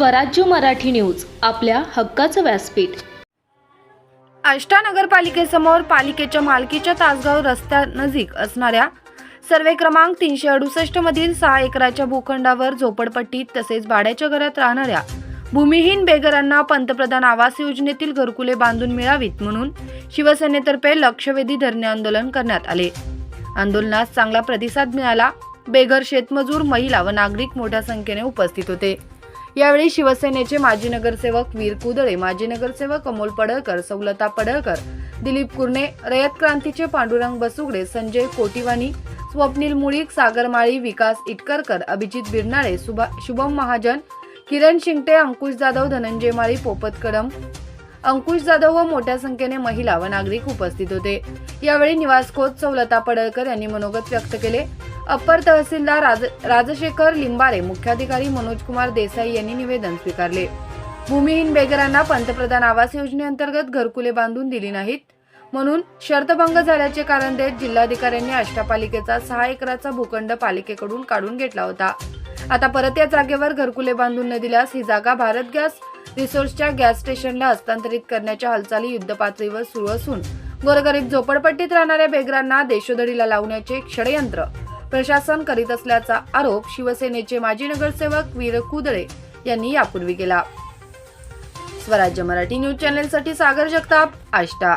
स्वराज्य मराठी न्यूज आपल्या हक्काचं व्यासपीठ. आष्टा नगरपालिकेसमोर पालिकेच्या मालकीच्या तासगाव रस्त्यानजीक असणाऱ्या सर्वे क्रमांक तीनशे अडुसष्ट मधील सहा एकराच्या भूखंडावर झोपडपट्टीत तसेच भाड्याच्या घरात राहणाऱ्या भूमिहीन बेघरांना पंतप्रधान आवास योजनेतील घरकुले बांधून मिळावीत म्हणून शिवसेनेतर्फे लक्षवेधी धरणे आंदोलन करण्यात आले. आंदोलनास चांगला प्रतिसाद मिळाला. बेघर शेतमजूर महिला व नागरिक मोठ्या संख्येने उपस्थित होते. यावेळी शिवसेनेचे माजी नगरसेवक वीर कुदळे माजी नगरसेवक अमोल पडळकर सौलता पडळकर दिलीप कुर्णे रयत क्रांतीचे पांडुरंग बसुगडे संजय कोटिवानी स्वप्नील मुळीक सागर माळी विकास इटकरकर अभिजित बिरनाळे सुभा शुभम महाजन किरण शिंगटे अंकुश जाधव धनंजय माळी पोपत कदम अंकुश जाधव व मोठ्या संख्येने महिला व नागरिक उपस्थित होते. यावेळी निवासखोत सौलता पडळकर यांनी मनोगत व्यक्त केले. अप्पर तहसीलदार राज राजशेखर लिंबारे मुख्याधिकारी मनोज कुमार देसाई यांनी निवेदन स्वीकारले. भूमिहीन बेघरांना पंतप्रधान आवास योजनेअंतर्गत घरकुले बांधून दिली नाहीत. म्हणून शर्तभंग झाल्याचे कारण देत जिल्हाधिकाऱ्यांनी अष्टापालिकेचा सहा एकराचा भूखंड पालिकेकडून काढून घेतला होता. आता परत या जागेवर घरकुले बांधून न दिल्यास ही जागा भारत गॅस रिसोर्सच्या गॅस स्टेशनला हस्तांतरित करण्याच्या हालचाली युद्धपातळीवर सुरू असून गोरगरीब झोपडपट्टीत राहणाऱ्या बेगरांना देशोधडीला लावण्याचे षडयंत्र. प्रशासन करीत असल्याचा आरोप शिवसेनेचे माजी नगरसेवक वीर कुदळे यांनी यापूर्वी केला. स्वराज्य मराठी न्यूज चॅनेलसाठी सागर जगताप आष्टा.